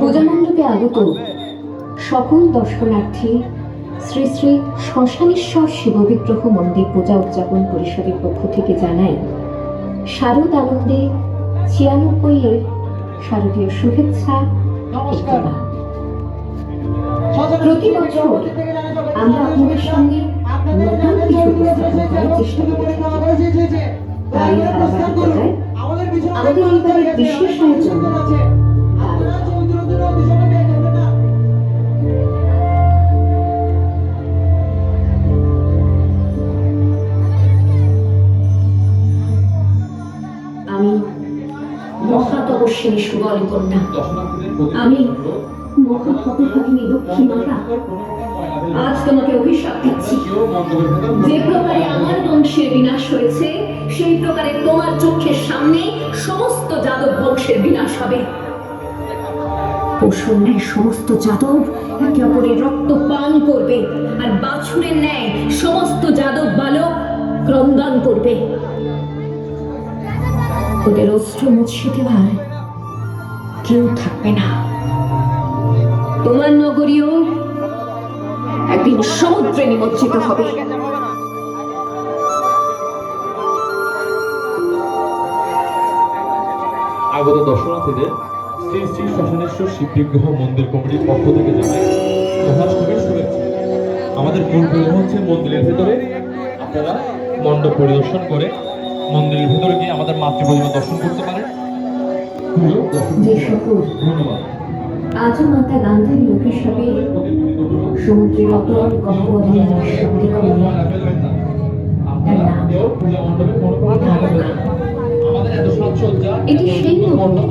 পূজামণ্ডপে আগত সকল দর্শনার্থী শ্রী শ্রী শ্মশানেশ্বর শিববিগ্রহ মন্দির পূজা উদযাপন পরিষদের পক্ষ থেকে জানাই শারদ আনন্দে ছিয়ানব্বই এর শারদীয় শুভেচ্ছা। প্রতি বছর আমরা আপনাদের সঙ্গে নতুন কিছু উপস্থাপন করার চেষ্টা করে থাকি তাই আমাদের এইবারের বিশেষ আয়োজন আমি মহাতপস্বিনী সুবল কন্যা। আমি মহাহতভাগিনী লক্ষ্মী মাতা আজ তোমাকে অভিশাপ দিচ্ছি। যে প্রকারে বংশের বিনাশ হবে। পশুর ন্যায় সমস্ত যাদব একে অপরের রক্ত পান করবে আর বাছুরের ন্যায় সমস্ত যাদব বালক ক্রন্দন করবে। ওদের অস্ত্র মুছে দেওয়ার কেউ থাকবে না। তোমার নগরীও একদিন সমুদ্রে নিমজ্জিত হবে। আগত দর্শনার্থীদের শ্রী শ্রী শ্মশানেশ্বর শিববিগ্রহ মন্দির কমিটির পক্ষ থেকে জানাই মহাষ্টমীর শুভেচ্ছা। আমাদের মূল প্রোগ্রাম হচ্ছে মন্দিরের ভেতরে আপনারা মণ্ডপ পরিদর্শন করে মন্দিরের ভেতরে গিয়ে আমাদের মাতৃপ্রতিমা দর্শন করতে পারেন। ধন্যবাদ। আজও মাতা গান্ধারী অভিশাপে সমুদ্রের অতল গহ্বরে নিঃশব্দে তার নাম। এটি সেই নগর